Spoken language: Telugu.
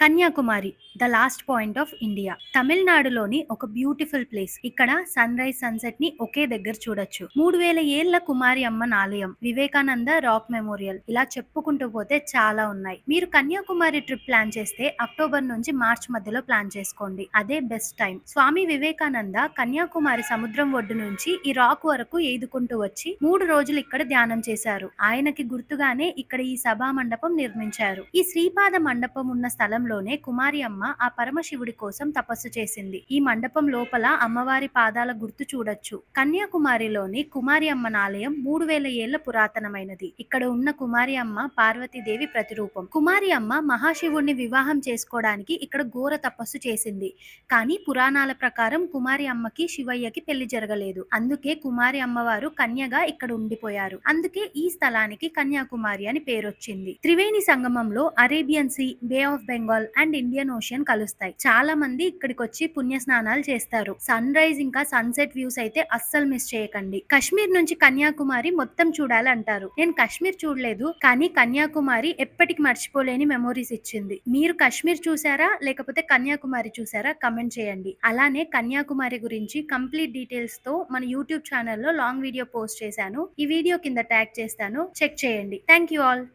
Kanyakumari the last point of India. తమిళనాడులోని ఒక బ్యూటిఫుల్ ప్లేస్. ఇక్కడ సన్ రైజ్ సన్సెట్ని ఒకే దగ్గర చూడొచ్చు. మూడు వేల ఏళ్ళ కుమారి అమ్మన్ ఆలయం వివేకానంద రాక్ మెమోరియల్. ఇలా చెప్పుకుంటూ పోతే చాలా ఉన్నాయి. మీరు కన్యాకుమారి ట్రిప్ ప్లాన్ చేస్తే అక్టోబర్ నుంచి మార్చ్ మధ్యలో ప్లాన్ చేసుకోండి. అదే బెస్ట్ టైం. స్వామి వివేకానంద కన్యాకుమారి సముద్రం ఒడ్డు నుంచి ఈ రాక్ వరకు ఎదుకుంటూ వచ్చి మూడు రోజులు ఇక్కడ ధ్యానం చేశారు. ఆయనకి గుర్తుగానే ఇక్కడ ఈ సభా మండపం నిర్మించారు. ఈ శ్రీపాద మండపం ఉన్న స్థలం మండపంలోనే కుమారి అమ్మ ఆ పరమశివుడి కోసం తపస్సు చేసింది. ఈ మండపం లోపల అమ్మవారి పాదాల గుర్తు చూడొచ్చు. కన్యాకుమారిలోని కుమారి అమ్మ ఆలయం మూడు వేల ఏళ్ళ పురాతనమైనది. ఇక్కడ ఉన్న కుమారి అమ్మ పార్వతీదేవి ప్రతిరూపం. కుమారి అమ్మ మహాశివుణ్ణి వివాహం చేసుకోవడానికి ఇక్కడ ఘోర తపస్సు చేసింది. కానీ పురాణాల ప్రకారం కుమారి అమ్మకి శివయ్యకి పెళ్ళి జరగలేదు. అందుకే కుమారి అమ్మవారు కన్యగా ఇక్కడ ఉండిపోయారు. అందుకే ఈ స్థలానికి కన్యాకుమారి అని పేరొచ్చింది. త్రివేణి సంగమంలో Arabian sea bay of Bengal and Indian ocean కలుస్తాయి. చాలా మంది ఇక్కడికి వచ్చి పుణ్య స్నానాలు చేస్తారు. సన్ రైజ్ ఇంకా సన్సెట్ వ్యూస్ అయితే అస్సలు మిస్ చేయకండి. కాశ్మీర్ నుంచి కన్యాకుమారి మొత్తం చూడాలంటారు. నేను కాశ్మీర్ చూడలేదు కానీ కన్యాకుమారి ఎప్పటికి మర్చిపోలేని మెమోరీస్ ఇచ్చింది. మీరు కాశ్మీర్ చూసారా లేకపోతే కన్యాకుమారి చూసారా కమెంట్ చేయండి. అలానే కన్యాకుమారి గురించి కంప్లీట్ డీటెయిల్స్తో మన యూట్యూబ్ ఛానల్లో లాంగ్ వీడియో పోస్ట్ చేశాను. ఈ వీడియో కింద ట్యాగ్ చేస్తాను. చెక్ చేయండి. Thank you all